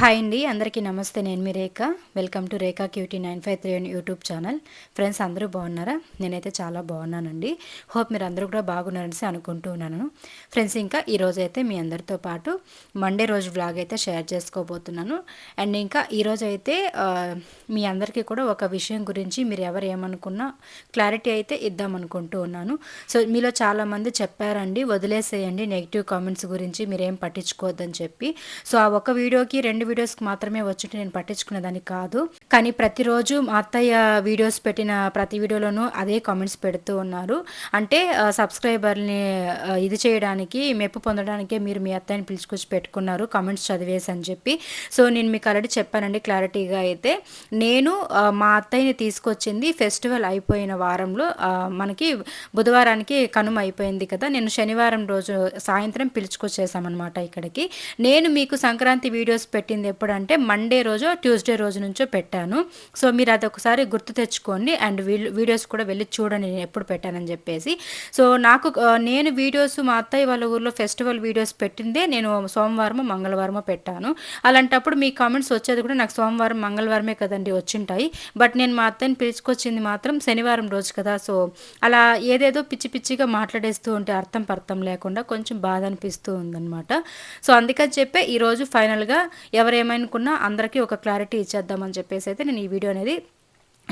Hi అండి అందరికీ నమస్తే. నేను మీ Rekha. Welcome to Rekha cutie nine five three అని యూట్యూబ్ ఛానల్. ఫ్రెండ్స్ అందరూ బాగున్నారా? నేనైతే చాలా బాగున్నానండి. హోప్ మీరు అందరూ కూడా బాగున్నారని అనుకుంటూ ఉన్నాను. ఫ్రెండ్స్ ఇంకా ఈరోజు అయితే మీ అందరితో పాటు మండే రోజు వ్లాగ్ అయితే షేర్ చేసుకోబోతున్నాను. అండ్ ఇంకా ఈరోజు అయితే మీ అందరికీ కూడా ఒక విషయం గురించి మీరు ఎవరు ఏమనుకున్నా క్లారిటీ అయితే ఇద్దామనుకుంటూ ఉన్నాను. సో మీలో చాలామంది చెప్పారండి వదిలేసేయండి నెగిటివ్ కామెంట్స్ గురించి మీరేం పట్టించుకోవద్దని చెప్పి. సో ఆ ఒక వీడియోకి రెండు వీడియోస్కి మాత్రమే వచ్చుంటే నేను పట్టించుకునేదాన్ని కాదు. కానీ ప్రతిరోజు మా అత్తయ్య వీడియోస్ పెట్టిన ప్రతి వీడియోలోనూ అదే కామెంట్స్ పెడుతూ ఉన్నారు. అంటే సబ్స్క్రైబర్ని ఇది చేయడానికి మెప్పు పొందడానికే మీరు మీ అత్తయ్యని పిలుచుకొచ్చి పెట్టుకున్నారు. కామెంట్స్ చదివేసి అని చెప్పి. సో నేను మీకు ఆల్రెడీ చెప్పానండి క్లారిటీగా అయితే. నేను మా అత్తయ్యని తీసుకొచ్చింది ఫెస్టివల్ అయిపోయిన వారంలో మనకి బుధవారానికి కనుమ అయిపోయింది కదా. నేను శనివారం రోజు సాయంత్రం పిలుచుకొచ్చేసామన్నమాట ఇక్కడికి. నేను మీకు సంక్రాంతి వీడియోస్ పెట్టిన పెట్టింది ఎప్పుడంటే మండే రోజు ట్యూస్డే రోజు నుంచో పెట్టాను. సో మీరు అది ఒకసారి గుర్తు తెచ్చుకోండి అండ్ వీడియోస్ కూడా వెళ్ళి చూడండి నేను ఎప్పుడు పెట్టానని చెప్పేసి. సో నాకు నేను వీడియోస్ మా అత్తయ్య వాళ్ళ ఊర్లో ఫెస్టివల్ వీడియోస్ పెట్టిందే నేను సోమవారం మంగళవారమో పెట్టాను. అలాంటప్పుడు మీ కామెంట్స్ వచ్చేది కూడా నాకు సోమవారం మంగళవారమే కదండి వచ్చింటాయి. బట్ నేను మా అత్తయ్యని పిలుచుకొచ్చింది మాత్రం శనివారం రోజు కదా. సో అలా ఏదేదో పిచ్చి పిచ్చిగా మాట్లాడేస్తూ ఉంటే అర్థం పర్థం లేకుండా కొంచెం బాధ అనిపిస్తూ ఉందన్నమాట. సో అందుకని చెప్పే ఈరోజు ఫైనల్గా ఎవరేమనుకున్నా అందరికీ ఒక క్లారిటీ ఇచ్చేద్దామని చెప్పేసి అయితే నేను ఈ వీడియో అనేది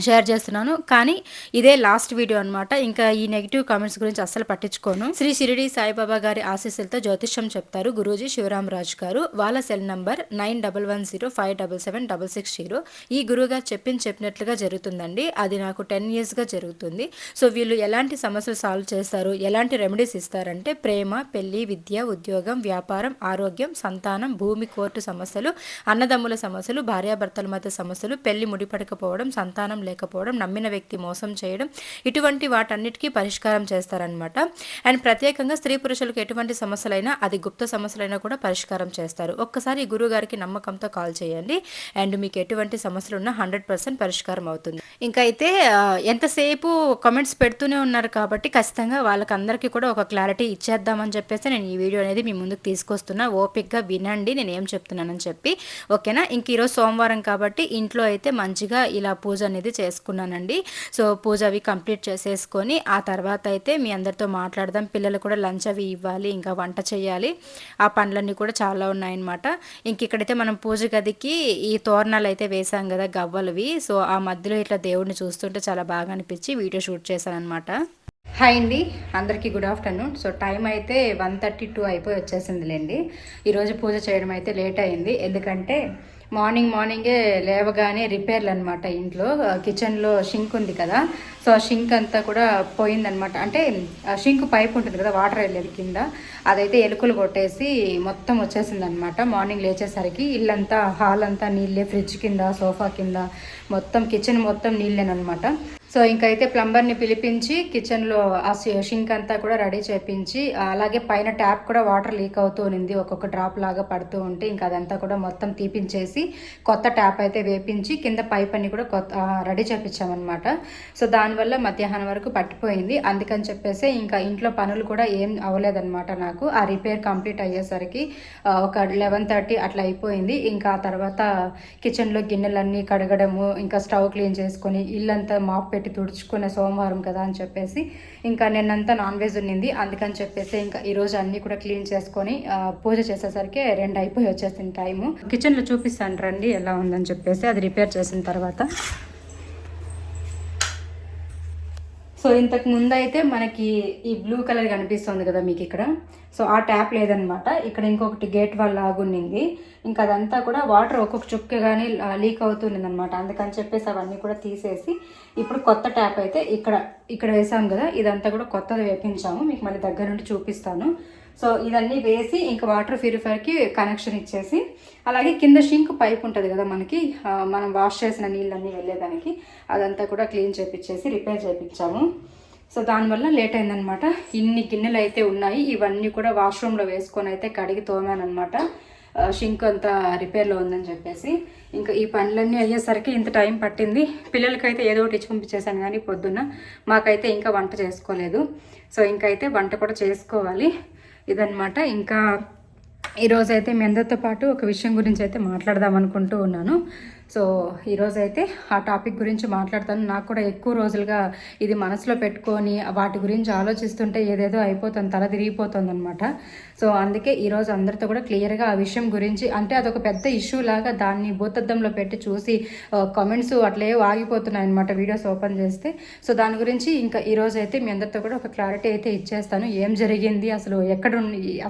షేర్ చేస్తున్నాను. కానీ ఇదే లాస్ట్ వీడియో అన్నమాట. ఇంకా ఈ నెగిటివ్ కామెంట్స్ గురించి అస్సలు పట్టించుకోను. శ్రీ షిరిడి సాయిబాబా గారి ఆశీస్సులతో జ్యోతిష్యం చెప్తారు గురూజీ శివరామరాజ్ గారు. వాళ్ళ cell number nine double one zero five double seven double six zero. ఈ గురువు గారు చెప్పింది చెప్పినట్లుగా జరుగుతుందండి. అది నాకు టెన్ ఇయర్స్గా జరుగుతుంది. సో వీళ్ళు ఎలాంటి సమస్యలు సాల్వ్ చేస్తారు? ఎలాంటి రెమెడీస్ ఇస్తారంటే ప్రేమ పెళ్ళి విద్య ఉద్యోగం వ్యాపారం ఆరోగ్యం సంతానం భూమి కోర్టు సమస్యలు అన్నదమ్ముల సమస్యలు భార్యాభర్తల మధ్య సమస్యలు పెళ్ళి ముడిపడకపోవడం సంతానం లేకపోవడం నమ్మిన వ్యక్తి మోసం చేయడం ఇటువంటి వాటన్నిటికీ పరిష్కారం చేస్తారనమాట అండ్ ప్రత్యేకంగా స్త్రీ పురుషులకు ఎటువంటి సమస్యలైనా అది గుప్త సమస్యలైనా కూడా పరిష్కారం చేస్తారు. ఒక్కసారి గురువు గారికి నమ్మకంతో కాల్ చేయండి. అండ్ మీకు ఎటువంటి సమస్యలు ఉన్నా హండ్రెడ్ పర్సెంట్ పరిష్కారం అవుతుంది. ఇంకా అయితే ఎంతసేపు కమెంట్స్ పెడుతూనే ఉన్నారు కాబట్టి ఖచ్చితంగా వాళ్ళకి అందరికీ కూడా ఒక క్లారిటీ ఇచ్చేద్దామని చెప్పేసి నేను ఈ వీడియో అనేది మీ ముందుకు తీసుకొస్తున్నా. ఓపిక్గా వినండి నేను ఏం చెప్తున్నానని చెప్పి. ఓకేనా? ఇంక ఈరోజు సోమవారం కాబట్టి ఇంట్లో అయితే మంచిగా ఇలా పూజ అనేది చేసుకున్నానండి. సో పూజ అవి కంప్లీట్ చేసేసుకొని ఆ తర్వాత అయితే మీ అందరితో మాట్లాడదాం. పిల్లలు కూడా లంచ్ అవి ఇవ్వాలి ఇంకా వంట చేయాలి. ఆ పనులన్నీ కూడా చాలా ఉన్నాయన్నమాట. ఇంక ఇక్కడైతే మనం పూజ గదికి ఈ తోరణాలు అయితే వేసాం కదా గవ్వలవి. సో ఆ మధ్యలో ఇట్లా దేవుడిని చూస్తుంటే చాలా బాగా అనిపించి వీడియో షూట్ చేశాను అనమాట హాయ్ అండి. అందరికీ గుడ్ ఆఫ్టర్నూన్. సో టైం అయితే వన్ థర్టీ టూ అయిపోయి వచ్చేసిందిలేండి. ఈరోజు పూజ చేయడం అయితే లేట్ అయింది. ఎందుకంటే మార్నింగ్ మార్నింగే లేవగానే రిపేర్లు అనమాట ఇంట్లో. కిచెన్లో షింక్ ఉంది కదా. సో ఆ షింక్ అంతా కూడా పోయిందనమాట అంటే ఆ షింక్ పైప్ ఉంటుంది కదా వాటర్ వెళ్ళేది కింద. అదైతే ఎలుకలు కొట్టేసి మొత్తం వచ్చేసిందనమాట మార్నింగ్ లేచేసరికి ఇల్లంతా హాల్ అంతా నీళ్ళే ఫ్రిడ్జ్ కింద సోఫా కింద మొత్తం కిచెన్ మొత్తం నీళ్ళేనమాట సో ఇంకైతే ప్లంబర్ని పిలిపించి కిచెన్లో ఆ షింక్ అంతా కూడా రెడీ చేపించి అలాగే పైన ట్యాప్ కూడా వాటర్ లీక్ అవుతూ ఉంది ఒక్కొక్క డ్రాప్ లాగా పడుతూ ఉంటే ఇంకా అదంతా కూడా మొత్తం తీపించేసి కొత్త ట్యాప్ అయితే వేపించి కింద పైప్ అన్ని కూడా కొత్త రెడీ చేపించామన్నమాట సో దానివల్ల మధ్యాహ్నం వరకు పట్టిపోయింది. అందుకని చెప్పేసి ఇంకా ఇంట్లో పనులు కూడా ఏం అవ్వలేదన్నమాట నాకు. ఆ రిపేర్ కంప్లీట్ అయ్యేసరికి ఒక లెవెన్ థర్టీ అట్లా అయిపోయింది. ఇంకా ఆ తర్వాత కిచెన్లో గిన్నెలన్నీ కడగడము ఇంకా స్టవ్ క్లీన్ చేసుకొని ఇల్లంతా మాప్ పెట్టి తుడుచుకునే సోమవారం కదా అని చెప్పేసి ఇంకా నిన్నంతా నాన్ వెజ్ ఉన్నింది. అందుకని చెప్పేసి ఇంకా ఈరోజు అన్నీ కూడా క్లీన్ చేసుకొని పూజ చేసేసరికి రెండు అయిపోయి వచ్చేసింది టైము. కిచెన్లో చూపిస్తాను రండి ఎలా ఉందని చెప్పేసి అది రిపేర్ చేసిన తర్వాత. సో ఇంతకు ముందు అయితే మనకి ఈ బ్లూ కలర్ కనిపిస్తుంది కదా మీకు ఇక్కడ. సో ఆ ట్యాప్ లేదనమాట. ఇక్కడ ఇంకొకటి గేట్ వాళ్ళ లాగుండింది ఇంకా అదంతా కూడా వాటర్ ఒక్కొక్క చుక్క కానీ లీక్ అవుతుంది అనమాట అందుకని చెప్పేసి అవన్నీ కూడా తీసేసి ఇప్పుడు కొత్త ట్యాప్ అయితే ఇక్కడ ఇక్కడ వేసాం కదా. ఇదంతా కూడా కొత్తది వేపించాము. మీకు మళ్ళీ దగ్గర నుండి చూపిస్తాను. సో ఇదన్నీ వేసి ఇంకా వాటర్ ప్యూరిఫైర్కి కనెక్షన్ ఇచ్చేసి అలాగే కింద షింక్ పైప్ ఉంటుంది కదా మనకి మనం వాష్ చేసిన నీళ్ళన్నీ వెళ్ళేదానికి అదంతా కూడా క్లీన్ చేపించేసి రిపేర్ చేయించాము సో దానివల్ల లేట్ అయిందనమాట. ఇన్ని గిన్నెలు అయితే ఉన్నాయి ఇవన్నీ కూడా వాష్రూమ్లో వేసుకొని అయితే కడిగి తోమానమాట షింక్ అంతా రిపేర్లో ఉందని చెప్పేసి ఇంకా ఈ పనులన్నీ అయ్యేసరికి ఇంత టైం పట్టింది. పిల్లలకైతే ఏదో ఒకటి ఇచ్చి పంపించేశాను కానీ పొద్దున్న మాకైతే ఇంకా వంట చేసుకోలేదు. సో ఇంకైతే వంట కూడా చేసుకోవాలి. ఇదన్నమాట. ఇంకా ఈరోజైతే మీ అందరితో పాటు ఒక విషయం గురించి అయితే మాట్లాడదాం అనుకుంటూ ఉన్నాను. సో ఈరోజు అయితే ఆ టాపిక్ గురించి మాట్లాడతాను. నాకు కూడా ఎక్కువ రోజులుగా ఇది మనసులో పెట్టుకొని వాటి గురించి ఆలోచిస్తుంటే ఏదేదో అయిపోతుంది తల తిరిగిపోతుంది అనమాట సో అందుకే ఈరోజు అందరితో కూడా క్లియర్గా ఆ విషయం గురించి అంటే అదొక పెద్ద ఇష్యూ లాగా దాన్ని భూతద్దంలో పెట్టి చూసి కామెంట్స్ అట్లే ఆగిపోతున్నాయి అనమాట వీడియోస్ ఓపెన్ చేస్తే. సో దాని గురించి ఇంకా ఈరోజు అయితే మీ అందరితో కూడా ఒక క్లారిటీ అయితే ఇచ్చేస్తాను. ఏం జరిగింది అసలు ఎక్కడ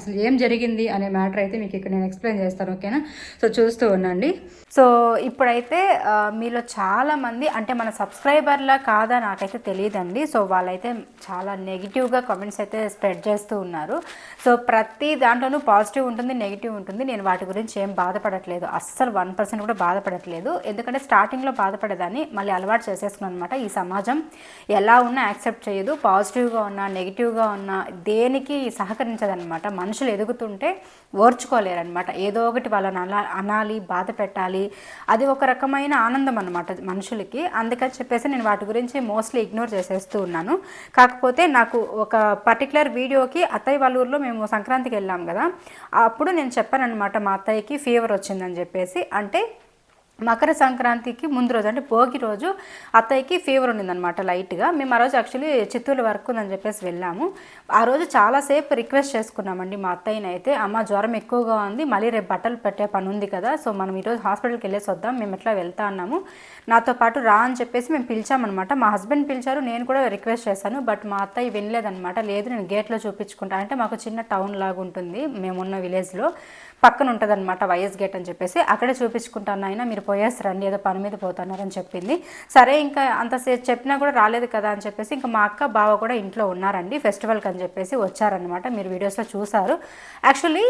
అసలు ఏం జరిగింది అనే మ్యాటర్ అయితే మీకు ఇక్కడ నేను ఎక్స్ప్లెయిన్ చేస్తాను ఓకేనా? సో చూస్తూ ఉండండి. సో ఇప్పుడు ఇప్పుడైతే మీలో చాలామంది అంటే మన సబ్స్క్రైబర్లా కాదా నాకైతే తెలియదండి. సో వాళ్ళైతే చాలా నెగిటివ్గా కామెంట్స్ అయితే స్ప్రెడ్ చేస్తూ ఉన్నారు. సో ప్రతి దాంట్లోనూ పాజిటివ్ ఉంటుంది నెగిటివ్ ఉంటుంది. నేను వాటి గురించి ఏం బాధపడట్లేదు. అస్సలు వన్ పర్సెంట్ కూడా బాధపడట్లేదు. ఎందుకంటే స్టార్టింగ్లో బాధపడేదాన్ని మళ్ళీ అలవాటు చేసేసుకున్నాను అనమాట ఈ సమాజం ఎలా ఉన్నా యాక్సెప్ట్ చేయదు. పాజిటివ్గా ఉన్నా నెగిటివ్గా ఉన్నా దేనికి సహకరించదనమాట మనుషులు ఎదుగుతుంటే ఓర్చుకోలేరనమాట ఏదో ఒకటి వాళ్ళని అలా అనాలి బాధ పెట్టాలి. అది ఒక రకమైన ఆనందం అనమాట మనుషులకి. అందుకని చెప్పేసి నేను వాటి గురించి మోస్ట్లీ ఇగ్నోర్ చేసేస్తూ ఉన్నాను. కాకపోతే నాకు ఒక పర్టికులర్ వీడియోకి అత్తయ్య వాళ్ళ ఊర్లో మేము సంక్రాంతికి వెళ్ళాం కదా. అప్పుడు నేను చెప్పాను అనమాట మా అత్తయ్యకి ఫీవర్ వచ్చిందని చెప్పేసి. అంటే మకర సంక్రాంతికి ముందు రోజు అంటే భోగి రోజు అత్తయ్యకి ఫీవర్ ఉండిందనమాట లైట్గా మేము ఆ రోజు యాక్చువల్లీ చిత్తూరు వర్క్ ఉందని చెప్పేసి వెళ్ళాము. ఆ రోజు చాలాసేపు రిక్వెస్ట్ చేసుకున్నామండి మా అత్తయ్యని అయితే అమ్మ జ్వరం ఎక్కువగా ఉంది మళ్ళీ రేపు బట్టలు పెట్టే పని ఉంది కదా సో మనం ఈరోజు హాస్పిటల్కి వెళ్ళేసి వద్దాం మేము ఎట్లా వెళ్తా అన్నాము. నాతో పాటు రా అని చెప్పేసి మేము పిలిచామన్నమాట. మా హస్బెండ్ పిలిచారు నేను కూడా రిక్వెస్ట్ చేశాను బట్ మా అత్తయ్య వినలేదనమాట లేదు నేను గేట్లో చూపించుకుంటాను అంటే మాకు చిన్న టౌన్ లాగా ఉంటుంది మేమున్న విలేజ్లో పక్కన ఉంటుంది అనమాట వైఎస్ గేట్ అని చెప్పేసి. అక్కడే చూపించుకుంటాను ఆయన మీరు పోయేసి రండి ఏదో పని మీద పోతున్నారని చెప్పింది. సరే ఇంకా అంతసేపు చెప్పినా కూడా రాలేదు కదా అని చెప్పేసి ఇంకా మా అక్క బావ కూడా ఇంట్లో ఉన్నారండి ఫెస్టివల్కి అని చెప్పేసి వచ్చారనమాట మీరు వీడియోస్లో చూసారు యాక్చువల్లీ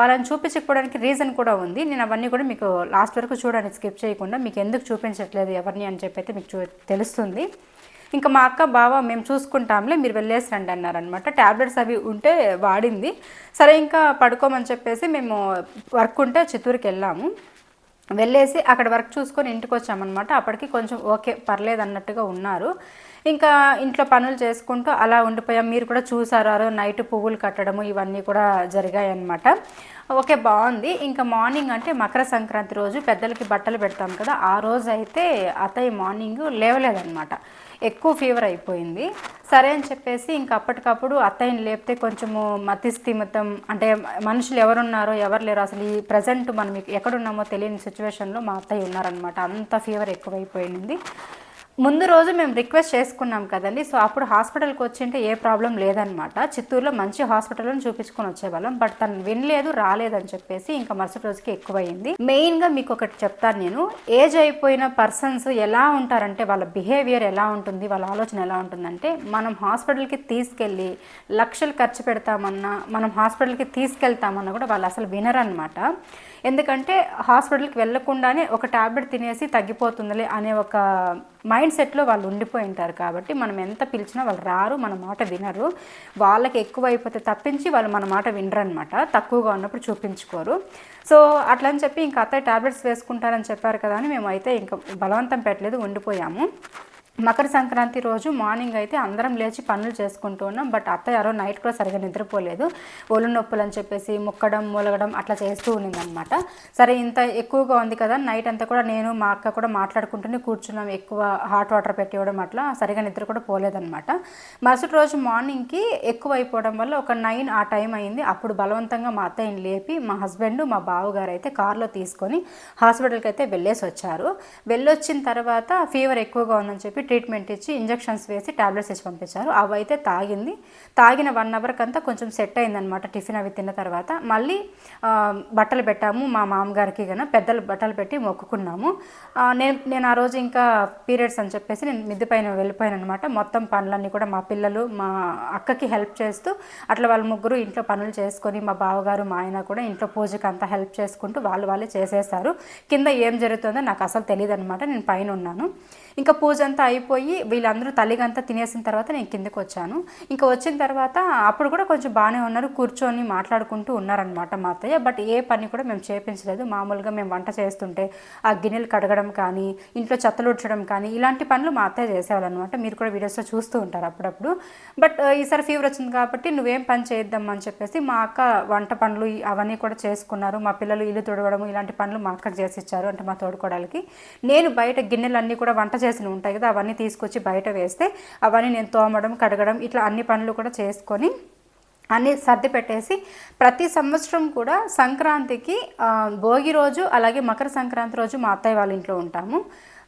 వాళ్ళని చూపించకపోవడానికి రీజన్ కూడా ఉంది. నేను అవన్నీ కూడా మీకు లాస్ట్ వరకు చూడడానికి స్కిప్ చేయకుండా. మీకు ఎందుకు చూపించట్లేదు ఎవరిని అని చెప్పి అయితే మీకు తెలుస్తుంది. ఇంకా మా అక్క బావ మేము చూసుకుంటాంలే మీరు వెళ్ళేసి రండి అన్నారనమాట ట్యాబ్లెట్స్ అవి ఉంటే వాడింది. సరే ఇంకా పడుకోమని చెప్పేసి మేము వర్క్ ఉంటే చిత్తూరుకి వెళ్ళాము. వెళ్ళేసి అక్కడ వర్క్ చూసుకొని ఇంటికి వచ్చామన్నమాట. అప్పటికి కొంచెం ఓకే పర్లేదు అన్నట్టుగా ఉన్నారు. ఇంకా ఇంట్లో పనులు చేసుకుంటూ అలా ఉండిపోయాం. మీరు కూడా చూసారు నైట్ పువ్వులు కట్టడము ఇవన్నీ కూడా జరిగాయి అన్నమాట ఓకే బాగుంది. ఇంకా మార్నింగ్ అంటే మకర సంక్రాంతి రోజు పెద్దలకి బట్టలు పెడతాం కదా ఆ రోజు అయితే అతయ్య మార్నింగ్ లేవలేదన్నమాట. ఎక్కువ ఫీవర్ అయిపోయింది. సరే అని చెప్పేసి ఇంక అప్పటికప్పుడు అత్తయ్యని లేపితే కొంచెము మతిస్థిమితం అంటే మనుషులు ఎవరున్నారో ఎవరు లేరు అసలు ఈ ప్రజెంట్ మనం ఎక్కడున్నామో తెలియని సిచ్యువేషన్లో మా అత్తయ్య ఉన్నారనమాట అంత ఫీవర్ ఎక్కువైపోయింది. ముందు రోజు మేము రిక్వెస్ట్ చేసుకున్నాం కదండి. సో అప్పుడు హాస్పిటల్కి వచ్చింటే ఏ ప్రాబ్లం లేదనమాట చిత్తూరులో మంచి హాస్పిటల్ని చూపించుకొని వచ్చేవాళ్ళం. బట్ తను వినలేదు రాలేదని చెప్పేసి ఇంకా మరుసటి రోజుకి ఎక్కువైంది మెయిన్గా మీకు ఒకటి చెప్తాను నేను. ఏజ్ అయిపోయిన పర్సన్స్ ఎలా ఉంటారంటే వాళ్ళ బిహేవియర్ ఎలా ఉంటుంది వాళ్ళ ఆలోచన ఎలా ఉంటుందంటే మనం హాస్పిటల్కి తీసుకెళ్ళి లక్షలు ఖర్చు పెడతామన్నా మనం హాస్పిటల్కి తీసుకెళ్తామన్నా కూడా వాళ్ళు అసలు వినరనమాట ఎందుకంటే హాస్పిటల్కి వెళ్ళకుండానే ఒక ట్యాబ్లెట్ తినేసి తగ్గిపోతుందిలే అనే ఒక మైండ్ సెట్లో వాళ్ళు ఉండిపోయి ఉంటారు కాబట్టి మనం ఎంత పిలిచినా వాళ్ళు రారు మన మాట వినరు. వాళ్ళకి ఎక్కువ అయిపోతే తప్పించి వాళ్ళు మన మాట వినరు అనమాట తక్కువగా ఉన్నప్పుడు చూపించుకోరు. సో అట్లా అని చెప్పి ఇంకా అత్తయ్య ట్యాబ్లెట్స్ వేసుకుంటారని చెప్పారు కదా అని మేమైతే ఇంకా బలవంతం పెట్టలేదు ఉండిపోయాము. మకర సంక్రాంతి రోజు మార్నింగ్ అయితే అందరం లేచి పనులు చేసుకుంటూ ఉన్నాం. బట్ అత్తయ్య ఎవరో నైట్ కూడా సరిగా నిద్రపోలేదు. ఒళ్ళు నొప్పులు అని చెప్పేసి ముక్కడం మూలగడం అట్లా చేస్తూ ఉన్నిందనమాట సరే ఇంత ఎక్కువగా ఉంది కదా నైట్ అంతా కూడా నేను మా అక్క కూడా మాట్లాడుకుంటూనే కూర్చున్నాం. ఎక్కువ హాట్ వాటర్ పెట్టివ్వడం అట్లా సరిగా నిద్ర కూడా పోలేదనమాట మరుసటి రోజు మార్నింగ్కి ఎక్కువ అయిపోవడం వల్ల ఒక నైన్ ఆ టైం అయింది. అప్పుడు బలవంతంగా మా అత్తయ్యని లేపి మా హస్బెండ్ మా బావగారు అయితే కారులో తీసుకొని హాస్పిటల్కి అయితే వెళ్ళేసి వచ్చారు. వెళ్ళొచ్చిన తర్వాత ఫీవర్ ఎక్కువగా ఉందని చెప్పి ట్రీట్మెంట్ ఇచ్చి ఇంజక్షన్స్ వేసి టాబ్లెట్స్ ఇచ్చి పంపించారు. అవి అయితే తాగింది. తాగిన వన్ అవర్కి అంతా కొంచెం సెట్ అయిందనమాట టిఫిన్ అవి తిన్న తర్వాత. మళ్ళీ బట్టలు పెట్టాము. మా మామగారికి కన్నా పెద్దలు బట్టలు పెట్టి మొక్కుకున్నాము. నేను నేను ఆ రోజు ఇంకా పీరియడ్స్ అని చెప్పేసి నేను మిద్ది పైన వెళ్ళిపోయాను అనమాట మొత్తం పనులన్నీ కూడా మా పిల్లలు మా అక్కకి హెల్ప్ చేస్తూ అట్లా వాళ్ళ ముగ్గురు ఇంట్లో పనులు చేసుకొని మా బావగారు మా ఆయన కూడా ఇంట్లో పూజకి అంతా హెల్ప్ చేసుకుంటూ వాళ్ళు వాళ్ళే చేసేస్తారు కింద ఏం జరుగుతుందో నాకు అసలు తెలియదు అనమాట నేను పైన ఉన్నాను. ఇంకా పూజ అంతా అయిపోయి వీళ్ళందరూ తల్లిగంతా తినేసిన తర్వాత నేను కిందకి వచ్చాను. ఇంకా వచ్చిన తర్వాత అప్పుడు కూడా కొంచెం బాగానే ఉన్నారు కూర్చొని మాట్లాడుకుంటూ ఉన్నారనమాట మా అత్తయ్య. బట్ ఏ పని కూడా మేము చేపించలేదు. మామూలుగా మేము వంట చేస్తుంటే ఆ గిన్నెలు కడగడం కానీ ఇంట్లో చెత్తలు ఉడ్చడం కానీ ఇలాంటి పనులు మా అత్తయ్య చేసేవాళ్ళు అనమాట మీరు కూడా వీడియోస్లో చూస్తూ ఉంటారు అప్పుడప్పుడు. బట్ ఈసారి ఫీవర్ వచ్చింది కాబట్టి నువ్వేం పని చేద్దాం అని చెప్పేసి మా అక్క వంట పనులు అవన్నీ కూడా చేసుకున్నారు. మా పిల్లలు ఇల్లు తుడవడం ఇలాంటి పనులు మా అక్కకు చేసి ఇచ్చారు అంటే మా తోడుకోవడానికి నేను బయట గిన్నెలన్నీ కూడా వంట చేసినవి ఉంటాయి కదా అవన్నీ తీసుకొచ్చి బయట వేస్తే అవన్నీ నేను తోమడం కడగడం ఇట్లా అన్ని పనులు కూడా చేసుకొని అన్ని సర్ది పెట్టేసి ప్రతి సంవత్సరం కూడా సంక్రాంతికి భోగి రోజు అలాగే మకర సంక్రాంతి రోజు మా అత్తయ్య వాళ్ళ ఇంట్లో ఉంటాము.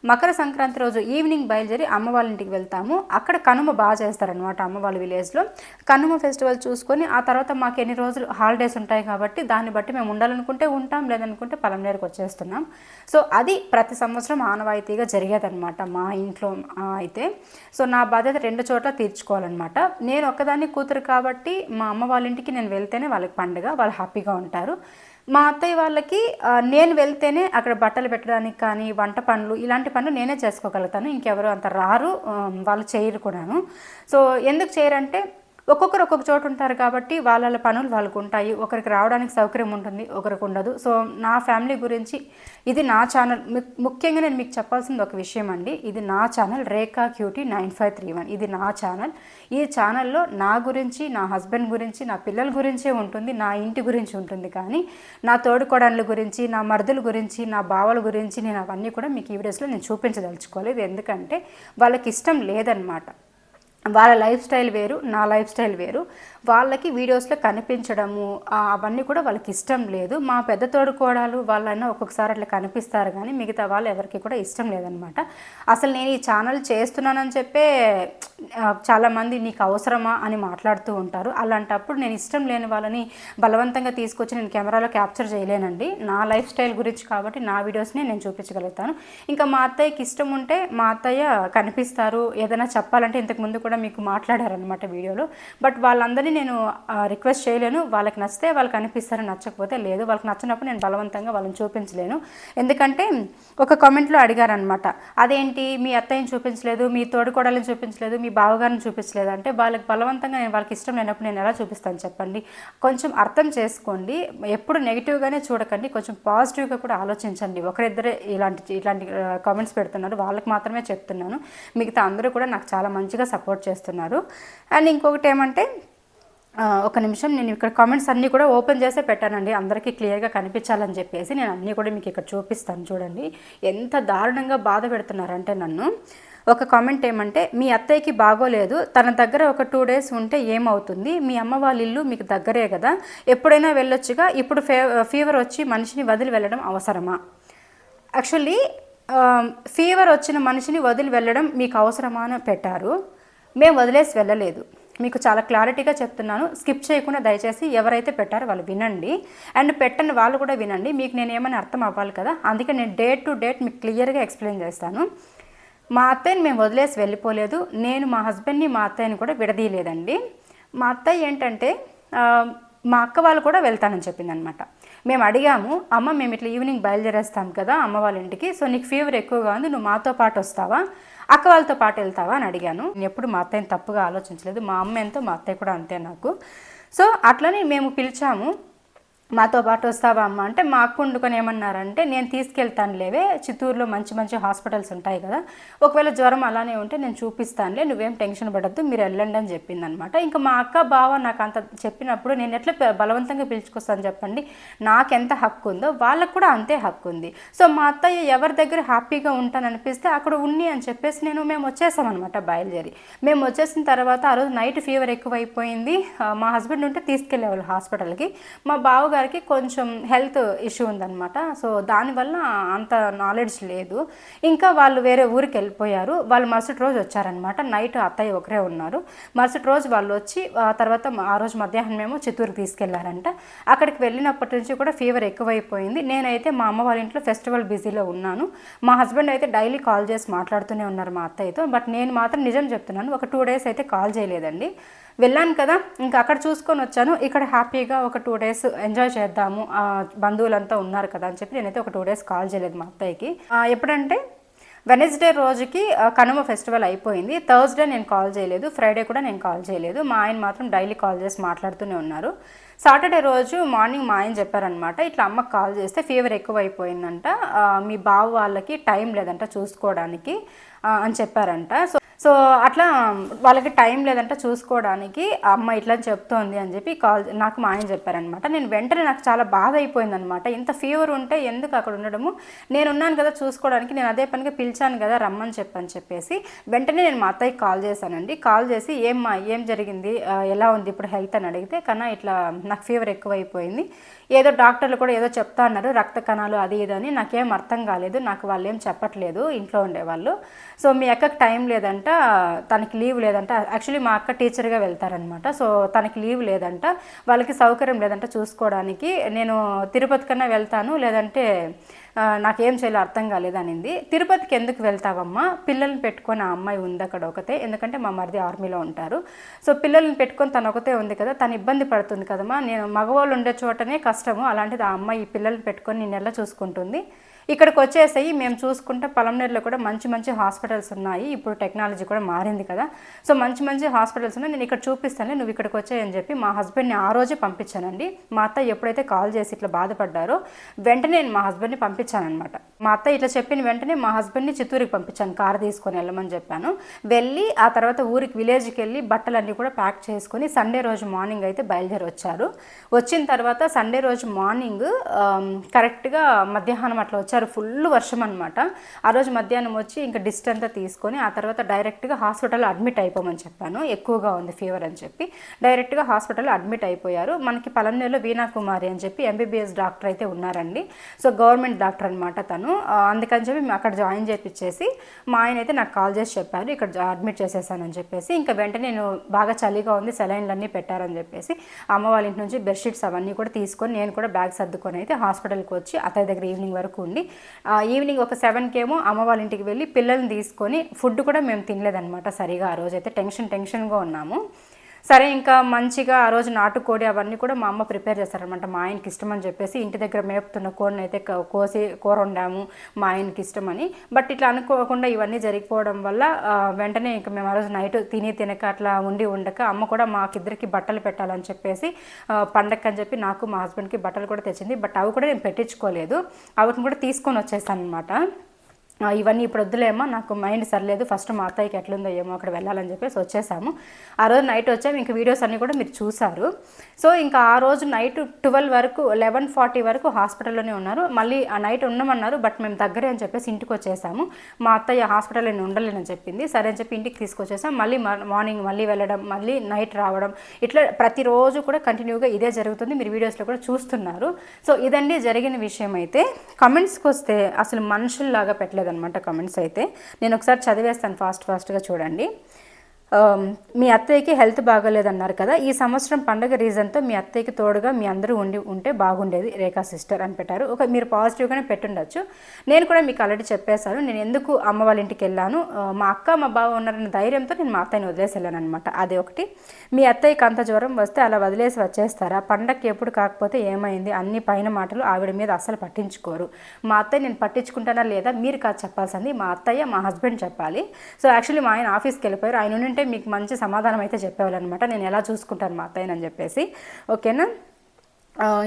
మకర సంక్రాంతి రోజు ఈవినింగ్ బయలుదేరి అమ్మ వాళ్ళ ఇంటికి వెళ్తాము. అక్కడ కనుమ బాగా చేస్తారనమాట అమ్మ వాళ్ళ విలేజ్లో కనుమ ఫెస్టివల్ చూసుకొని ఆ తర్వాత మాకు ఎన్ని రోజులు హాలిడేస్ ఉంటాయి కాబట్టి దాన్ని బట్టి మేము ఉండాలనుకుంటే ఉంటాం లేదనుకుంటే పలంనేరుకు వచ్చేస్తున్నాం. సో అది ప్రతి సంవత్సరం ఆనవాయితీగా జరిగేదనమాట మా ఇంట్లో అయితే. సో నా బాధ్యత రెండు చోట్ల తీర్చుకోవాలన్నమాట. నేను ఒక్కదాన్ని కూతురు కాబట్టి మా అమ్మ వాళ్ళ ఇంటికి నేను వెళ్తేనే వాళ్ళకి పండుగ వాళ్ళు హ్యాపీగా ఉంటారు. మా అత్తయ్య వాళ్ళకి నేను వెళ్తేనే అక్కడ బట్టలు పెట్టడానికి కానీ వంట పనులు ఇలాంటి పనులు నేనే చేసుకోగలుగుతాను. ఇంకెవరు అంత రారు వాళ్ళు చేయరు కూడాను. సో ఎందుకు చేయరంటే ఒక్కొక్కరు ఒక్కొక్క చోటు ఉంటారు కాబట్టి వాళ్ళ పనులు వాళ్ళకు ఉంటాయి. ఒకరికి రావడానికి సౌకర్యం ఉంటుంది ఒకరికి ఉండదు. సో నా ఫ్యామిలీ గురించి ఇది నా ఛానల్. ముఖ్యంగా నేను మీకు చెప్పాల్సింది ఒక విషయం అండి. ఇది నా channel Rekha cutie nine five three one. ఇది నా ఛానల్. ఈ ఛానల్లో నా గురించి నా హస్బెండ్ గురించి నా పిల్లల గురించే ఉంటుంది నా ఇంటి గురించి ఉంటుంది. కానీ నా తోడుకోడన్ల గురించి నా మరుదుల గురించి నా బావల గురించి నేను అవన్నీ కూడా మీకు ఈ వీడియోస్లో నేను చూపించదలుచుకోలేదు. ఎందుకంటే వాళ్ళకి ఇష్టం లేదనమాట వాళ్ళ లైఫ్ స్టైల్ వేరు నా లైఫ్ స్టైల్ వేరు. వాళ్ళకి వీడియోస్లో కనిపించడము అవన్నీ కూడా వాళ్ళకి ఇష్టం లేదు. మా పెద్ద తోడుకోవడాలు వాళ్ళైనా ఒక్కొక్కసారి అట్లా కనిపిస్తారు కానీ మిగతా వాళ్ళు ఎవరికి కూడా ఇష్టం లేదనమాట. అసలు నేను ఈ ఛానల్ చేస్తున్నానని చెప్పే చాలామంది నీకు అవసరమా అని మాట్లాడుతూ ఉంటారు. అలాంటప్పుడు నేను ఇష్టం లేని వాళ్ళని బలవంతంగా తీసుకొచ్చి నేను కెమెరాలో క్యాప్చర్ చేయలేనండి. నా లైఫ్ స్టైల్ గురించి కాబట్టి నా వీడియోస్ని నేను చూపించగలుగుతాను. ఇంకా మా అత్తయ్యకి ఇష్టం ఉంటే మా అత్తయ్య కనిపిస్తారు. ఏదైనా చెప్పాలంటే ఇంతకు ముందు కూడా మీకు మాట్లాడారనమాట వీడియోలో. బట్ వాళ్ళందరినీ నేను రిక్వెస్ట్ చేయలేను. వాళ్ళకి నచ్చితే వాళ్ళకి అనిపిస్తారు నచ్చకపోతే లేదు. వాళ్ళకి నచ్చినప్పుడు నేను బలవంతంగా వాళ్ళని చూపించలేను. ఎందుకంటే ఒక కామెంట్లో అడిగారనమాట అదేంటి? మీ అత్తయ్యని చూపించలేదు మీ తోడుకోడలను చూపించలేదు మీ బావగారిని చూపించలేదు. అంటే వాళ్ళకి బలవంతంగా నేను వాళ్ళకి ఇష్టం లేనప్పుడు నేను ఎలా చూపిస్తాను చెప్పండి? కొంచెం అర్థం చేసుకోండి. ఎప్పుడు నెగిటివ్గానే చూడకండి. కొంచెం పాజిటివ్గా కూడా ఆలోచించండి. ఒకరిద్దరే ఇలాంటి ఇలాంటి కామెంట్స్ పెడుతున్నారు. వాళ్ళకి మాత్రమే చెప్తున్నాను. మిగతా అందరూ కూడా నాకు చాలా మంచిగా సపోర్ట్ చేస్తున్నారు. అండ్ ఇంకొకటి ఏమంటే ఒక నిమిషం నేను ఇక్కడ కామెంట్స్ అన్నీ కూడా ఓపెన్ చేసే పెట్టానండి. అందరికీ క్లియర్గా కనిపించాలని చెప్పేసి నేను అన్నీ కూడా మీకు ఇక్కడ చూపిస్తాను చూడండి. ఎంత దారుణంగా బాధ పెడుతున్నారంటే నన్ను. ఒక కామెంట్ ఏమంటే మీ అత్తయ్యకి బాగోలేదు. తన దగ్గర ఒక టూ డేస్ ఉంటే ఏమవుతుంది? మీ అమ్మ వాళ్ళ ఇల్లు మీకు దగ్గరే కదా. ఎప్పుడైనా వెళ్ళొచ్చుగా. ఇప్పుడు ఫే ఫీవర్ వచ్చి మనిషిని వదిలి వెళ్ళడం అవసరమా? యాక్చువల్లీ ఫీవర్ వచ్చిన మనిషిని వదిలి వెళ్ళడం మీకు అవసరమా అని పెట్టారు. మేము వదిలేసి వెళ్ళలేదు. మీకు చాలా క్లారిటీగా చెప్తున్నాను. స్కిప్ చేయకుండా దయచేసి ఎవరైతే పెట్టారో వాళ్ళు వినండి. అండ్ పెట్టని వాళ్ళు కూడా వినండి. మీకు నేను ఏమైనా అర్థం అవ్వాలి కదా? అందుకే నేను డేట్ టు డేట్ మీకు క్లియర్గా ఎక్స్ప్లెయిన్ చేస్తాను. మా అత్తయ్యని మేము వదిలేసి వెళ్ళిపోలేదు. నేను మా హస్బెండ్ని మా అత్తయ్యని కూడా విడదీయలేదండి. మా అత్తయ్య ఏంటంటే మా అక్క వాళ్ళు కూడా వెళ్తానని చెప్పింది అనమాట మేము అడిగాము అమ్మ మేము ఇట్లా ఈవినింగ్ బయలుదేరేస్తాం కదా అమ్మ వాళ్ళ ఇంటికి సో నీకు ఫీవర్ ఎక్కువగా ఉంది నువ్వు మాతో పాటు వస్తావా? అక్క వాళ్ళతో పాటు వెళ్తావా? అని అడిగాను. నేను ఎప్పుడు మా అత్తయ్యని తప్పుగా ఆలోచించలేదు. మా అమ్మ ఎంతో మా అత్తయ్య కూడా అంతే నాకు. సో అట్లనే మేము పిలిచాము. మాతో పాటు వస్తావా అమ్మ? అంటే మా అక్క వండుకొని ఏమన్నారంటే నేను తీసుకెళ్తాను లేవే చిత్తూరులో మంచి మంచి హాస్పిటల్స్ ఉంటాయి కదా. ఒకవేళ జ్వరం అలానే ఉంటే నేను చూపిస్తానులే నువ్వేం టెన్షన్ పడద్దు మీరు వెళ్ళండి అని చెప్పింది అనమాట ఇంకా మా అక్క బావ నాకు అంత చెప్పినప్పుడు నేను ఎట్లా బలవంతంగా పిలుచుకొస్తాను చెప్పండి. నాకెంత హక్కు ఉందో వాళ్ళకు కూడా అంతే హక్కు ఉంది. సో మా అత్తయ్య ఎవరి దగ్గర హ్యాపీగా ఉంటాననిపిస్తే అక్కడ ఉన్ని అని చెప్పేసి నేను మేము వచ్చేసామన్నమాట బయలుదేరి. మేము వచ్చేసిన తర్వాత ఆ రోజు నైట్ ఫీవర్ ఎక్కువైపోయింది. మా హస్బెండ్ ఉంటే తీసుకెళ్ళేవాళ్ళు హాస్పిటల్కి. మా బావగారు గారికి కొంచెం హెల్త్ ఇష్యూ ఉందన్నమాట. సో దానివల్ల అంత నాలెడ్జ్ లేదు. ఇంకా వాళ్ళు వేరే ఊరికి వెళ్ళిపోయారు. వాళ్ళు మరుసటి రోజు వచ్చారనమాట నైట్ అత్తయ్య ఒకరే ఉన్నారు. మరుసటి రోజు వాళ్ళు వచ్చి తర్వాత ఆ రోజు మధ్యాహ్నం మేము చిత్తూరుకి తీసుకెళ్ళారంట. అక్కడికి వెళ్ళినప్పటి నుంచి కూడా ఫీవర్ ఎక్కువైపోయింది. నేనైతే మా అమ్మ వాళ్ళ ఇంట్లో ఫెస్టివల్ బిజీలో ఉన్నాను. మా హస్బెండ్ అయితే డైలీ కాల్ చేసి మాట్లాడుతూనే ఉన్నారు మా అత్తయ్యతో. బట్ నేను మాత్రం నిజం చెప్తున్నాను. ఒక టూ డేస్ అయితే కాల్ చేయలేదండి. వెళ్ళాను కదా ఇంకా అక్కడ చూసుకొని వచ్చాను. ఇక్కడ హ్యాపీగా ఒక టూ డేస్ ఎంజాయ్ చేద్దాము. బంధువులంతా ఉన్నారు కదా అని చెప్పి నేనైతే ఒక టూ డేస్ కాల్ చేయలేదు మా అత్తయ్యకి. ఎప్పుడంటే వెనస్డే రోజుకి కనుమ ఫెస్టివల్ అయిపోయింది. థర్స్డే నేను కాల్ చేయలేదు ఫ్రైడే కూడా నేను కాల్ చేయలేదు. మా ఆయన మాత్రం డైలీ కాల్ చేసి మాట్లాడుతూనే ఉన్నారు. సాటర్డే రోజు మార్నింగ్ మా ఆయన చెప్పారనమాట ఇట్లా అమ్మకి కాల్ చేస్తే ఫీవర్ ఎక్కువ అయిపోయిందంట మీ బావ వాళ్ళకి టైం లేదంట చూసుకోవడానికి అని చెప్పారంట. సో సో అట్లా వాళ్ళకి టైం లేదంట చూసుకోవడానికి అమ్మ ఇట్లా చెప్తోంది అని చెప్పి కాల్ నాకు మా ఆయన చెప్పారనమాట. నేను వెంటనే నాకు చాలా బాధ అయిపోయిందనమాట. ఇంత ఫీవర్ ఉంటే ఎందుకు అక్కడ ఉండడము? నేను ఉన్నాను కదా చూసుకోవడానికి నేను అదే పనిగా పిలిచాను కదా రమ్మని చెప్పని చెప్పేసి వెంటనే నేను మా అత్తయ్యకి కాల్ చేశానండి. కాల్ చేసి ఏమ్మా ఏం జరిగింది? ఎలా ఉంది? ఇప్పుడు హెల్త్ అని అడిగితే కన్నా ఇట్లా నాకు ఫీవర్ ఎక్కువైపోయింది. ఏదో డాక్టర్లు కూడా ఏదో చెప్తా అన్నారు రక్త కణాలు అది ఇది అని. నాకేం అర్థం కాలేదు నాకు వాళ్ళు ఏం చెప్పట్లేదు ఇంట్లో ఉండేవాళ్ళు. సో మీ అక్కకి టైం లేదంట తనకి లీవ్ లేదంట. యాక్చువల్లీ మా అక్క టీచర్గా వెళ్తారనమాట సో తనకి లీవ్ లేదంట వాళ్ళకి సౌకర్యం లేదంట చూసుకోవడానికి. నేను తిరుపతి కన్నా వెళ్తాను లేదంటే నాకేం చేయాలో అర్థం కాలేదనింది. తిరుపతికి ఎందుకు వెళ్తావమ్మా? పిల్లల్ని పెట్టుకొని ఆ అమ్మాయి ఉంది అక్కడ ఒకతే ఎందుకంటే మా మరిది ఆర్మీలో ఉంటారు. సో పిల్లల్ని పెట్టుకొని తను ఒకతే ఉంది కదా తను ఇబ్బంది పడుతుంది కదమ్మా. నేను మగవాళ్ళు ఉండే చోటనే కష్టము. అలాంటిది ఆ అమ్మాయి పిల్లల్ని పెట్టుకొని నేను ఎలా చూసుకుంటుంది? ఇక్కడికి వచ్చేసాయి మేము చూసుకుంటే పలంనేరులో కూడా మంచి మంచి హాస్పిటల్స్ ఉన్నాయి. ఇప్పుడు టెక్నాలజీ కూడా మారింది కదా. సో మంచి మంచి హాస్పిటల్స్ ఉన్నాయి. నేను ఇక్కడ చూపిస్తాను నువ్వు ఇక్కడికి వచ్చాయని చెప్పి మా హస్బెండ్ని ఆ రోజే పంపించానండి. మా అత్త ఎప్పుడైతే కాల్ చేసి ఇట్లా బాధపడ్డారో వెంటనే నేను మా హస్బెండ్ని పంపించానమాట మా అత్త ఇట్లా చెప్పిన వెంటనే మా హస్బెండ్ని చిత్తూరుకి పంపించాను కారు తీసుకొని వెళ్ళమని చెప్పాను. వెళ్ళి ఆ తర్వాత ఊరికి విలేజ్కి వెళ్ళి బట్టలన్నీ కూడా ప్యాక్ చేసుకొని సండే రోజు మార్నింగ్ అయితే బయలుదేరి వచ్చారు. వచ్చిన తర్వాత సండే రోజు మార్నింగ్ కరెక్ట్గా మధ్యాహ్నం అట్లా వచ్చారు. ఫుల్ వర్షం అనమాట ఆ రోజు మధ్యాహ్నం వచ్చి ఇంకా డిస్ట్ అంతా తీసుకొని ఆ తర్వాత డైరెక్ట్గా హాస్పిటల్లో అడ్మిట్ అయిపోమని చెప్పాను. ఎక్కువగా ఉంది ఫీవర్ అని చెప్పి. డైరెక్ట్గా హాస్పిటల్లో అడ్మిట్ అయిపోయారు. మనకి పలమనేరులో వీణా కుమారి అని చెప్పి ఎంబీబీఎస్ డాక్టర్ అయితే ఉన్నారండి. సో గవర్నమెంట్ డాక్టర్ అనమాట తను. అందుకని చెప్పి అక్కడ జాయిన్ చేపించేసి మా ఆయన అయితే నాకు కాల్ చేసి చెప్పారు. ఇక్కడ అడ్మిట్ చేసేసానని చెప్పేసి. ఇంకా వెంటనే నేను బాగా చలిగా ఉంది సెలైన్లు అన్నీ పెట్టారని చెప్పేసి అమ్మ వాళ్ళ ఇంటి నుంచి బెడ్షీట్స్ అవన్నీ కూడా తీసుకొని నేను కూడా బ్యాగ్ సర్దుకొని అయితే హాస్పిటల్కి వచ్చి అతని దగ్గర ఈవినింగ్ వరకు ఉండి ఈవినింగ్ ఒక సెవెన్కి ఏమో అమ్మ వాళ్ళ ఇంటికి వెళ్ళి పిల్లల్ని తీసుకొని ఫుడ్ కూడా మేము తినలేదన్నమాట సరిగా ఆ రోజైతే టెన్షన్ టెన్షన్గా ఉన్నాము. సరే ఇంకా మంచిగా ఆ రోజు నాటుకోడి అవన్నీ కూడా మా అమ్మ ప్రిపేర్ చేస్తారనమాట మా ఆయనకి ఇష్టం అని చెప్పేసి ఇంటి దగ్గర మేపుతున్న కోడిని అయితే కోసి కూర వండాము మా ఆయనకి ఇష్టమని. బట్ ఇట్లా అనుకోకుండా ఇవన్నీ జరిగిపోవడం వల్ల వెంటనే ఇంకా మేము ఆ రోజు నైట్ తిని తినక అట్లా ఉండి ఉండక అమ్మ కూడా మాకిద్దరికి బట్టలు పెట్టాలని చెప్పేసి పండక్ అని చెప్పి నాకు మా హస్బెండ్కి బట్టలు కూడా తెచ్చింది. బట్ అవి కూడా నేను పెట్టించుకోలేదు. అవి కూడా తీసుకొని వచ్చేసాను అనమాట ఇవన్నీ ఇప్పుడు వద్దులేమో నాకు మైండ్ సర్లేదు. ఫస్ట్ మా అత్తయ్యకి ఎట్లుందో ఏమో అక్కడ వెళ్ళాలని చెప్పేసి వచ్చేసాము. ఆ రోజు నైట్ వచ్చాము ఇంకా వీడియోస్ అన్నీ కూడా మీరు చూసారు. సో ఇంకా ఆ రోజు నైట్ ట్వెల్వ్ వరకు లెవెన్ ఫార్టీ వరకు హాస్పిటల్లోనే ఉన్నారు. మళ్ళీ ఆ నైట్ ఉండమన్నారు బట్ మేము దగ్గరే అని చెప్పేసి ఇంటికి వచ్చేసాము. మా అత్తయ్య హాస్పిటల్లో నేను ఉండలేనని చెప్పింది. సరే అని చెప్పి ఇంటికి తీసుకొచ్చేసాం. మళ్ళీ మార్నింగ్ మళ్ళీ వెళ్ళడం మళ్ళీ నైట్ రావడం ఇట్లా ప్రతిరోజు కూడా కంటిన్యూగా ఇదే జరుగుతుంది. మీరు వీడియోస్లో కూడా చూస్తున్నారు. సో ఇదండి జరిగిన విషయం అయితే. కమెంట్స్కి వస్తే అసలు మనుషుల్లాగా పెట్టలేదన్నమాట కమెంట్స్ అయితే. నేను ఒకసారి చదివేస్తాను ఫాస్ట్ ఫాస్ట్గా చూడండి. మీ అత్తయ్యకి హెల్త్ బాగోలేదన్నారు కదా ఈ సంవత్సరం పండగ రీజన్తో మీ అత్తయ్యకి తోడుగా మీ అందరూ ఉండి ఉంటే బాగుండేది రేఖా సిస్టర్ అని పెట్టారు. ఒక మీరు పాజిటివ్గానే పెట్టుండొచ్చు. నేను కూడా మీకు ఆల్రెడీ చెప్పేశాను నేను ఎందుకు అమ్మ వాళ్ళ ఇంటికి వెళ్ళాను మా అక్క మా బావ ఉన్నారన్న ధైర్యంతో నేను మా అత్తయ్యని వదిలేసి వెళ్ళాను అనమాట అది ఒకటి. మీ అత్తయ్యకి అంత జ్వరం వస్తే అలా వదిలేసి వచ్చేస్తారా? పండగకి ఎప్పుడు కాకపోతే ఏమైంది? అన్ని పైన మాటలు ఆవిడ మీద అసలు పట్టించుకోరు. మా అత్తయ్య నేను పట్టించుకుంటానా లేదా? మీరు కాదు చెప్పాల్సింది. మా అత్తయ్య మా హస్బెండ్ చెప్పాలి. సో యాక్చువల్లీ మా ఆయన ఆఫీస్కి వెళ్ళిపోయారు. ఆయన అంటే మీకు మంచి సమాధానం అయితే చెప్పేవాళ్ళనమాట. నేను ఎలా చూసుకుంటాను మా అత్తయ్యనని చెప్పేసి. ఓకేనా?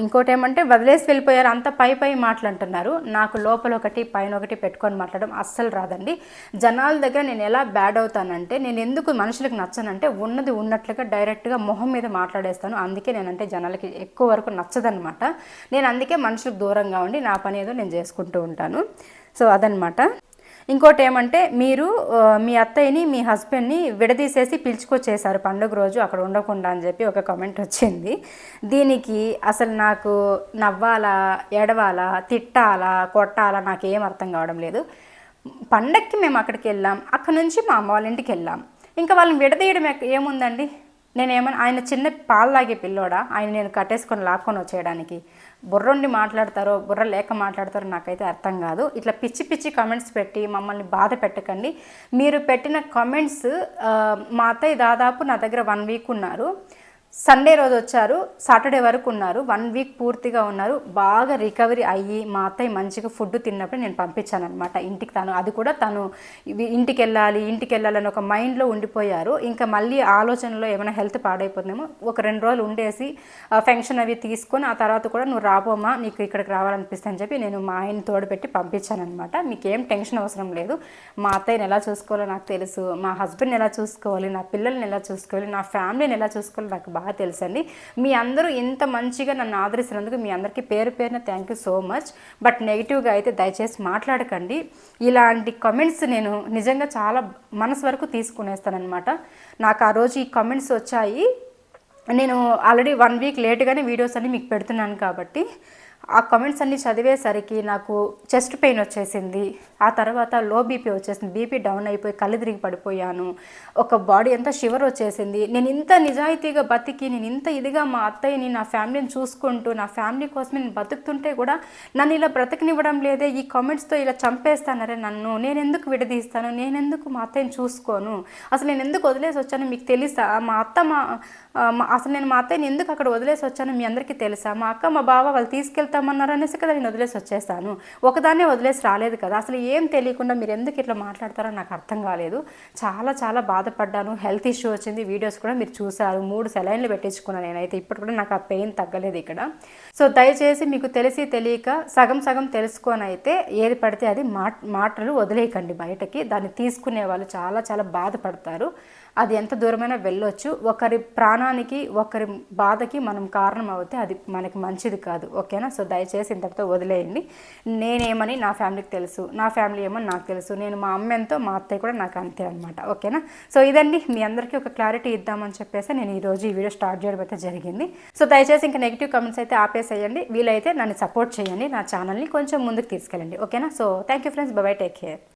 ఇంకోటి ఏమంటే వదిలేసి వెళ్ళిపోయారు. అంత పై పై మాటలు అంటున్నారు నాకు లోపల ఒకటి పైన ఒకటి పెట్టుకొని మాట్లాడడం అస్సలు రాదండి. జనాల దగ్గర నేను ఎలా బ్యాడ్ అవుతానంటే నేను ఎందుకు మనుషులకు నచ్చనంటే ఉన్నది ఉన్నట్లుగా డైరెక్ట్గా మొహం మీద మాట్లాడేస్తాను. అందుకే నేనంటే జనాలకి ఎక్కువ వరకు నచ్చదనమాట. నేను అందుకే మనుషులకు దూరంగా ఉండి నా పని ఏదో నేను చేసుకుంటూ ఉంటాను. సో అదనమాట. ఇంకోటి ఏమంటే మీరు మీ అత్తయ్యని మీ హస్బెండ్ని విడదీసేసి పిలుచుకొచ్చేసారు పండుగ రోజు అక్కడ ఉండకుండా అని చెప్పి ఒక కామెంట్ వచ్చింది. దీనికి అసలు నాకు నవ్వాలా ఎడవాలా తిట్టాలా కొట్టాలా నాకు ఏం అర్థం కావడం లేదు. పండక్కి మేము అక్కడికి వెళ్ళాం. అక్కడ నుంచి మా అమ్మ వాళ్ళ ఇంటికి వెళ్ళాం. ఇంకా వాళ్ళని విడదీయడం ఏముందండి? నేను ఏమన్నా ఆయన చిన్న పాలు లాగే పిల్లోడా? ఆయన నేను కట్టేసుకొని లాక్కొని వచ్చేయడానికి. బుర్రుండి మాట్లాడతారో బుర్ర లేక మాట్లాడతారో నాకైతే అర్థం కాదు. ఇట్లా పిచ్చి పిచ్చి కమెంట్స్ పెట్టి మమ్మల్ని బాధ పెట్టకండి. మీరు పెట్టిన కామెంట్స్ మా అత్తయ్య దాదాపు నా దగ్గర వన్ వీక్ ఉన్నారు. సండే రోజు వచ్చారు సాటర్డే వరకు ఉన్నారు వన్ వీక్ పూర్తిగా ఉన్నారు బాగా రికవరీ అయ్యి మా అత్తయ్య మంచిగా ఫుడ్ తిన్నప్పుడు నేను పంపించాను అనమాట ఇంటికి తను అది కూడా తను ఇవి ఇంటికి వెళ్ళాలి ఇంటికి వెళ్ళాలని ఒక మైండ్లో ఉండిపోయారు. ఇంకా మళ్ళీ ఆలోచనలో ఏమైనా హెల్త్ పాడైపోతుందేమో ఒక రెండు రోజులు ఉండేసి ఫంక్షన్ అవి తీసుకొని ఆ తర్వాత కూడా నువ్వు రాబోమా నీకు ఇక్కడికి రావాలనిపిస్తే అని చెప్పి నేను మా ఆయన తోడుపెట్టి పంపించాను అనమాట మీకు ఏం టెన్షన్ అవసరం లేదు. మా అత్తయ్యని ఎలా చూసుకోవాలో నాకు తెలుసు. మా హస్బెండ్ని ఎలా చూసుకోవాలి? నా పిల్లల్ని ఎలా చూసుకోవాలి? నా ఫ్యామిలీని ఎలా చూసుకోవాలి? నాకు బాగా తెలుసండి. మీ అందరూ ఇంత మంచిగా నన్ను ఆదరిస్తున్నందుకు మీ అందరికీ పేరు పేరున thank you so much but నెగిటివ్గా అయితే దయచేసి మాట్లాడకండి. ఇలాంటి కమెంట్స్ నేను నిజంగా చాలా మనసు వరకు తీసుకునేస్తానమాట నాకు ఆ రోజు ఈ కమెంట్స్ వచ్చాయి. నేను ఆల్రెడీ వన్ వీక్ లేట్గానే వీడియోస్ అన్ని మీకు పెడుతున్నాను కాబట్టి. ఆ కమెంట్స్ అన్ని చదివేసరికి నాకు చెస్ట్ పెయిన్ వచ్చేసింది. ఆ తర్వాత లో బీపీ వచ్చేసింది. బీపీ డౌన్ అయిపోయి కళ్ళు తిరిగి పడిపోయాను. ఒక బాడీ అంతా షివర్ వచ్చేసింది. నేను ఇంత నిజాయితీగా బతికి నేను ఇంత ఇదిగా మా అత్తయ్యని నా ఫ్యామిలీని చూసుకుంటూ నా ఫ్యామిలీ కోసమే నేను బతుకుతుంటే కూడా నన్ను ఇలా బ్రతకనివ్వడం లేదే. ఈ కామెంట్స్తో ఇలా చంపేస్తానరే నన్ను. నేను ఎందుకు విడదీస్తాను? నేను ఎందుకు మా అత్తయ్యని చూసుకోను? అసలు నేను ఎందుకు వదిలేసి వచ్చాను మీకు తెలుసా? మా అత్త మా అసలు నేను మా అత్తయ్యని ఎందుకు అక్కడ వదిలేసి వచ్చాను మీ అందరికీ తెలుసా? మా అక్క మా బావ వాళ్ళు తీసుకెళ్తామన్నారు అనేసి కదా నేను వదిలేసి వచ్చేసాను. ఒకదాన్నే వదిలేసి రాలేదు కదా. అసలు ఏం తెలియకుండా మీరు ఎందుకు ఇట్లా మాట్లాడతారో నాకు అర్థం కాలేదు. చాలా చాలా బాధపడ్డాను. హెల్త్ ఇష్యూ వచ్చింది. వీడియోస్ కూడా మీరు చూసారు మూడు సెలైన్లు పెట్టించుకున్నాను నేనైతే. ఇప్పుడు కూడా నాకు ఆ పెయిన్ తగ్గలేదు ఇక్కడ. సో దయచేసి మీకు తెలిసి తెలియక సగం సగం తెలుసుకొని అయితే ఏది పడితే అది మాటలు వదిలేయకండి బయటకి. దాన్ని తీసుకునే వాళ్ళు చాలా చాలా బాధపడతారు. అది ఎంత దూరమైనా వెళ్ళొచ్చు. ఒకరి ప్రాణానికి ఒకరి బాధకి మనం కారణం అవుతే అది మనకి మంచిది కాదు. ఓకేనా? సో దయచేసి ఇంతటితో వదిలేయండి. నేనేమని నా ఫ్యామిలీకి తెలుసు. నా ఫ్యామిలీ ఏమని నాకు తెలుసు. నేను మా అమ్మ ఎంతో మా అత్తయ్య కూడా నాకు అంతే అనమాట ఓకేనా? సో ఇదండి. మీ అందరికీ ఒక క్లారిటీ ఇద్దామని చెప్పేసి నేను ఈరోజు ఈ వీడియో స్టార్ట్ చేయడం అయితే జరిగింది. సో దయచేసి ఇంకా నెగిటివ్ కమెంట్స్ అయితే ఆపేసేయండి. వీలైతే నన్ను సపోర్ట్ చేయండి. నా ఛానల్ని కొంచెం ముందుకు తీసుకెళ్ళండి. ఓకేనా? So thank you friends bye. Take care.